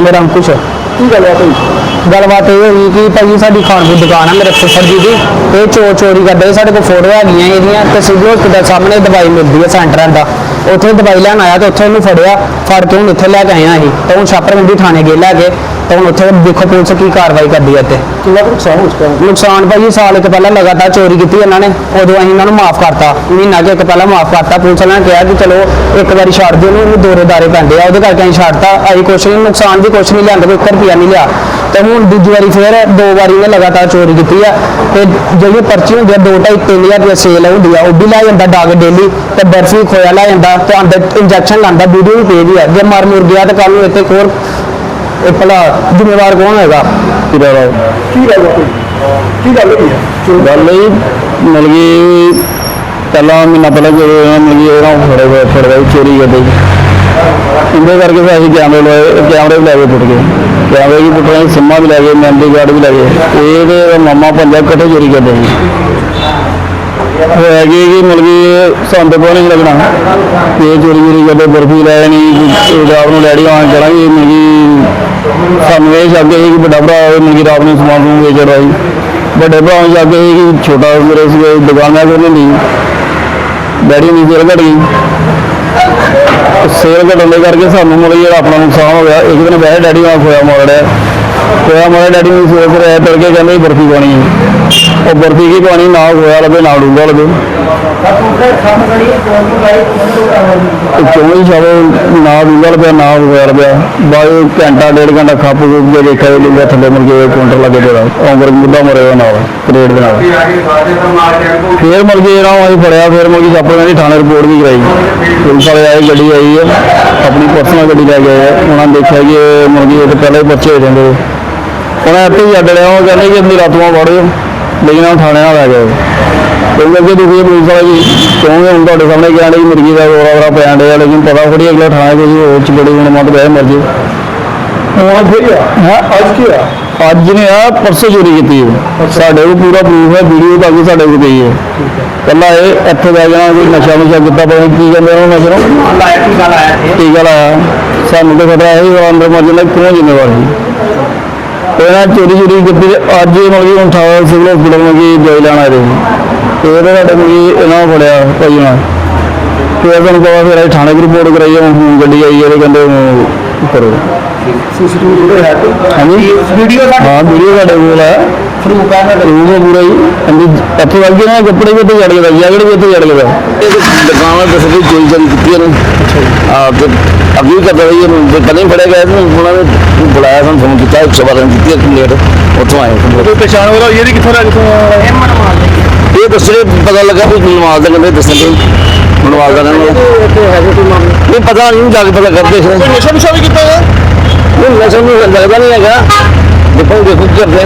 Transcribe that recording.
ਮੇਰਾ ਅੰਕੁਸ਼ ਕੀ ਗੱਲ ਹੈ ਭਾਈ? ਗੱਲਬਾਤ ਇਹ ਹੋਈ ਕਿ ਭਾਜੀ ਸਾਡੀ ਖਾਣ ਦੀ ਦੁਕਾਨ ਹੈ ਮੇਰੇ ਫੁੱਫੜ ਜੀ ਦੀ। ਇਹ ਚੋਰ ਚੋਰੀ ਕਰਦੇ ਸਾਡੇ ਕੋਲ ਫੋਟੋ ਹੈਗੀਆਂ ਇਹਦੀਆਂ ਤੇ ਸਿਵਲ ਹਸਪੀਟਲ ਸਾਹਮਣੇ ਦਵਾਈ ਮਿਲਦੀ ਹੈ ਸੈਂਟਰਾਂ ਦਾ ਉੱਥੇ ਦਵਾਈ ਲੈਣ ਆਇਆ ਤੇ ਉੱਥੇ ਉਹਨੂੰ ਫੜਿਆ ਫੜ ਕੇ ਹੁਣ ਇੱਥੇ ਲੈ ਕੇ ਹਾਂ ਅਸੀਂ ਤੇ ਹੁਣ ਛਾਪਰਮੰਦੀ ਥਾਣੇ ਗਏ ਲੈ ਕੇ ਤੇ ਹੁਣ ਉੱਥੇ ਦੇਖੋ ਪੁਲਿਸ ਕੀ ਕਾਰਵਾਈ ਕਰਦੀ ਹੈ ਤੇ ਕਿੰਨਾ ਕੁ ਨੁਕਸਾਨ ਹੋ ਚੁੱਕਾ ਹੈ ਨੁਕਸਾਨ ਸਾਲ ਇੱਕ ਪਹਿਲਾਂ ਲਗਾਤਾਰ ਚੋਰੀ ਕੀਤੀ ਇਹਨਾਂ ਨੇ ਉਦੋਂ ਅਸੀਂ ਇਹਨਾਂ ਨੂੰ ਮਾਫ ਕਰਤਾ। ਮਹੀਨਾ ਕੁ ਇੱਕ ਪਹਿਲਾਂ ਮਾਫ ਕਰਤਾ ਪੁਲਿਸ ਵਾਲਿਆਂ ਨੇ ਕਿਹਾ ਕਿ ਚਲੋ ਇੱਕ ਵਾਰੀ ਛੱਡ ਦਿਓ ਉਹਨੂੰ ਦੋਰੇ ਦਾਰੇ ਪੈਂਦੇ ਆ ਉਹਦੇ ਕਰਕੇ ਅਸੀਂ ਛੱਡਤਾ। ਅਸੀਂ ਕੁਛ ਨਹੀਂ ਨੁਕਸਾਨ ਵੀ ਕੁਛ ਨਹੀਂ ਲਿਆਂਦਾ ਕੋਈ ਇੱਕ ਰੁਪਿਆ ਨਹੀਂ ਲਿਆ। ਤੇ ਹੁਣ ਦੂਜੀ ਵਾਰੀ ਫੇਰ ਦੋ ਵਾਰੀ ਨੇ ਲਗਾਤਾਰ ਚੋਰੀ ਕੀਤੀ ਆ। ਤੇ ਜਿਹੜੀ ਪਰਚੀ ਹੁੰਦੀ ਆ 2.5 3000 ਰੁਪਏ ਸੇਲ ਹੁੰਦੀ ਆ ਉਹ ਵੀ ਲੈ ਜਾਂਦਾ ਡਾਗ ਡੇਲੀ ਤੇ ਬਰਫੀ ਖੋਇਆ ਲੈ ਜਾਂਦਾ ਤੇ ਅੰਦਰ ਇੰਜੈਕਸ਼ਨ ਲਾਂਦਾ ਵੀਡੀਓ ਵੀ ਪੇਜ ਆ। ਜੇ ਮਰ ਮੁਰ ਗਿਆ ਤੇ ਕੱਲ ਨੂੰ ਇੱਥੇ ਹੋਰ ਇਹ ਭਲਾ ਜ਼ਿੰਮੇਵਾਰ ਕੌਣ ਹੋਏਗਾ ਕਿਹੜਾ ਰਾਓ ਕੀ ਗੱਲ ਹੈ ਭਾਈ ਕੀ ਗੱਲ ਹੋਈ ਹੈ ਗੱਲ ਇਹ ਮਿਲ ਗਈ ਪਹਿਲਾਂ ਮਹੀਨਾ ਪਹਿਲਾਂ ਜਦੋਂ ਇਹਨਾਂ ਮਿਲ ਗਈ ਇਹਨਾਂ ਫੜੇ ਹੋਏ ਫੜੇ ਹੋਏ ਚੋਰੀ ਕਰਦੇ ਇਹਦੇ ਕਰਕੇ ਫਿਰ ਅਸੀਂ ਕੈਮਰੇ ਲਏ ਕੈਮਰੇ ਵੀ ਲੈ ਕੇ ਪੁੱਟ ਗਏ। ਕੈਮਰੇ ਵੀ ਪੁੱਟੇ ਸਿੰਮਾ ਵੀ ਲੈ ਗਏ ਮੈਮਰੀ ਕਾਰਡ ਵੀ ਲੈ ਗਏ। ਇਹਦੇ ਮਾਮਾ ਪੰਜਾ ਇਕੱਠੇ ਚੋਰੀ ਕਰਦੇ ਸੀ। ਹੋਇਆ ਕੀ ਕਿ ਮਿਲ ਗਈ ਸੰਦ ਪਾਣੀ ਲੱਗਣਾ। ਇਹ ਚੋਰੀ ਚੋਰੀ ਕਰਦੇ ਬਰਫੀ ਲੈ ਨਹੀਂ ਰਾਤ ਨੂੰ ਲੈੜੀ ਆਉਣ ਕਰਾਂਗੇ ਮਿਲ ਗਈ ਸਾਨੂੰ ਇਹ ਸ਼ੱਕ ਸੀ ਕਿ ਵੱਡਾ ਭਰਾ ਇਹ ਮਿਲ ਗਈ ਸਮਾਨ ਨੂੰ ਵੇਚ ਰਿਹਾ ਸੀ। ਵੱਡੇ ਭਰਾ ਨੂੰ ਸ਼ੱਕ ਸੀ ਕਿ ਛੋਟਾ ਮੇਰੇ ਸੀ ਦੁਕਾਨਾਂ ਕੋਲ ਨਹੀਂ ਡੈਡੀ ਦੀ ਸੇਲ ਘਟ ਗਈ। ਸੇਲ ਘਟਣ ਦੇ ਕਰਕੇ ਸਾਨੂੰ ਮਤਲਬ ਜਿਹੜਾ ਆਪਣਾ ਨੁਕਸਾਨ ਹੋ ਗਿਆ, ਇੱਕ ਦਿਨ ਵੈਸੇ ਡੈਡੀ ਨਾਲ ਹੋਇਆ ਮੋੜਿਆ ਹੋਇਆ ਮਾਰੇ ਡੈਡੀ ਨੂੰ ਸੋਚ ਰਿਹਾ ਤੜਕੇ ਕਹਿੰਦੇ ਸੀ ਬਰਫੀ ਪਾਣੀ ਹੈ। ਉਹ ਬਰਫੀ ਕੀ ਪਾਣੀ ਨਾ ਹੋਇਆ ਲੱਗੇ ਨਾ ਡੂੰਗਾ ਲੱਗੇ ਤੇ ਸ਼ਾਵੇ ਨਾ ਡੂੰਗਾ ਲੱਗਾ ਨਾ ਹੋਇਆ ਲੱਗਾ ਬਾਅਦ ਘੰਟਾ, ਡੇਢ ਘੰਟਾ ਖੱਪ ਖੁੱਪ ਕੇ ਦੇਖਿਆ ਲਿੰਗਾ ਥੱਲੇ ਮੁੜ ਕੇ ਕਾਊਂਟਰ ਲੱਗੇ ਜਿਹੜਾ। ਔਂਗਰ ਮੁੱਦਾ ਮਰੇ ਨਾਲ ਰੇਡ ਦੇ ਨਾਲ। ਫੇਰ ਮਰ ਕੇ ਜਿਹੜਾ ਅਸੀਂ ਫੜਿਆ, ਫੇਰ ਮਰ ਕੇ ਛਾਪੇ ਦੀ ਥਾਣੇ ਰਿਪੋਰਟ ਵੀ ਕਰਾਈ। ਪੁਲਿਸ ਵਾਲੇ ਆਏ, ਗੱਡੀ ਆਈ ਹੈ ਆਪਣੀ ਪਰਸਨਲ ਗੱਡੀ ਲੈ ਆਏ ਉਹਨਾਂ ਨੇ ਦੇਖਿਆ ਕਿ ਇਹ ਮਰ ਗਈ ਇਹ ਤਾਂ ਪਹਿਲਾਂ ਹੀ ਬੱਚੇ ਹੋ ਜਾਂਦੇ ਉਹਨਾਂ ਇੱਥੇ ਹੀ ਅੱਡ ਲਿਆ। ਉਹ ਕਹਿੰਦੇ ਕਿ ਮੇਰੀ ਰਾਤੋਂ ਵੜਿਓ ਲੇਕਿਨ ਉਹ ਥਾਣੇ ਨਾਲ ਲੈ ਗਏ। ਕਿਉਂਕਿ ਅੱਗੇ ਦੁਖੀ ਪੁਲਿਸ ਵਾਲੇ ਵੀ। ਕਿਉਂਕਿ ਹੁਣ ਤੁਹਾਡੇ ਸਾਹਮਣੇ ਕਹਿੰਦੇ ਕਿ ਮੁਰਗੀ ਦਾ ਰੋਲਾ ਰੋਲਾ ਪੈਣ ਡਿਆ। ਲੇਕਿਨ ਪਤਾ ਥੋੜੀ ਅਗਲੇ ਥਾਣੇ ਕੋਈ ਹੋਰ ਚ ਬੜੀ ਹੁਣ ਮਤ ਬਹਿ ਮਰ ਜੇ ਹੁਣ ਫਿਰ ਹਾਂ ਅੱਜ ਕੀ ਹੋਇਆ ਅੱਜ ਨੇ ਆ ਪਰਸੋਂ ਚੋਰੀ ਕੀਤੀ ਹੈ ਸਾਡੇ ਕੋਲ ਪੂਰਾ ਪ੍ਰੂਫ ਹੈ ਵੀਡੀਓ ਤਾਂ ਵੀ ਸਾਡੇ ਕੋਲ ਪਈ ਹੈ। ਕੱਲਾ ਇਹ ਇੱਥੇ ਬੈ ਜਾਣਾ ਕੋਈ ਨਸ਼ਾ ਨੁਸ਼ਾ ਕੀਤਾ ਪਤਾ ਨਹੀਂ ਕੀ ਕਹਿੰਦੇ ਉਹਨੂੰ ਨਸ਼ਾ ਲਾਇਆ ਟੀਕਾ ਲਾਇਆ ਟੀਕਾ ਲਾਇਆ ਸਾਨੂੰ ਤਾਂ ਖਤਰਾ ਹੀ ਅੰਦਰ ਮਰ ਜਾਂਦਾ ਕਿਉਂ ਜ਼ਿੰਮੇਵਾਰ ਸੀ। ਇਹਨਾਂ ਚੋਰੀ ਚੋਰੀ ਕੀਤੀ ਅੱਜ ਇਹ ਮਤਲਬ ਕਿ ਹੁਣ ਥਾਂ ਸਿਵਲ ਹਸਪੀਟਲ ਨੂੰ ਕੀ ਜਾਈ ਲੈਣਾ ਇਹਦੇ ਤੇ ਇਹਦੇ ਸਾਡੇ ਜੀ ਇਹਨਾਂ ਫੜਿਆ ਭਾਈ ਨਾਲ ਫਿਰ ਤੁਹਾਨੂੰ ਪਤਾ ਫਿਰ ਅਸੀਂ ਥਾਣੇ ਦੀ ਰਿਪੋਰਟ ਕਰਾਈ ਹੈ ਹੁਣ ਗੱਡੀ ਆਈ ਹੈ ਕਹਿੰਦੇ ਕਰੋ। ਸੀਸੀਟੀਵੀ ਫੁਟੇਜ ਹੈ ਕੋਈ ਹਾਂਜੀ। ਵੀਡੀਓ ਹਾਂ ਵੀਡੀਓ ਸਾਡੇ ਕੋਲ ਹੈ ਪ੍ਰੂਫ ਹੈ ਸਾਡੇ ਰੂਮ ਹੈ ਪੂਰਾ ਹੀ। ਹਾਂਜੀ ਇੱਥੇ ਵੱਜ ਗਏ ਨਾ ਕੱਪੜੇ ਵੀ ਇੱਥੇ ਜੜ ਗਿਆ ਜੈਕਟ ਵੀ ਇੱਥੇ ਜੜ ਗਿਆ ਇਹ ਦੁਕਾਨ ਵਾਲੇ ਦੱਸ ਵੀ ਚੋਰੀ ਚੋਰੀ ਕੀਤੀ ਇਹਨੂੰ। ਆ ਤੇ ਅੱਗੇ ਵੀ ਕਰਦਾ ਰਹੀ ਇਹਨੂੰ। ਜੇ ਪਤਾ ਨਹੀਂ ਫੜਿਆ ਗਿਆ ਇਹਨੂੰ ਉਹਨਾਂ ਨੇ ਬੁਲਾਇਆ ਸਾਨੂੰ ਫੋਨ ਕੀਤਾ ਇੱਕ ਸਵਾਲ ਕੀਤੀ ਇੱਕ ਲੇਟ ਉੱਥੋਂ ਆਏ ਕੋਈ ਪਛਾਣ ਵਾਲਾ ਇਹਦੀ ਕਿੱਥੋਂ ਦਾ ਕਿੱਥੋਂ ਇਹ ਮਨ ਮਾਰ ਲਈ ਇਹ ਪਤਾ ਲੱਗਾ ਵੀ ਨਵਾਜ਼ ਦਾ ਕਹਿੰਦੇ ਦੱਸਣ ਦੇ। ਨਵਾਜ਼ ਦਾ ਰਹਿਣ ਵਾਲਾ ਇੱਥੇ ਹੈਗੇ ਕੋਈ ਮਾਮਲੇ ਨਹੀਂ ਪਤਾ ਨਹੀਂ ਜਾ ਕੇ ਪਤਾ ਕਰਦੇ ਸੀ ਨਸ਼ਾ ਨੁਸ਼ਾ ਵੀ ਕੀਤਾ ਹੈ ਨਹੀਂ ਨਸ਼ਾ ਨੂੰ ਲੱਗਦਾ ਨਹੀਂ ਹੈਗਾ। ਦੇਖੋ ਦੇਖੋ ਕੀ ਕਰਦੇ।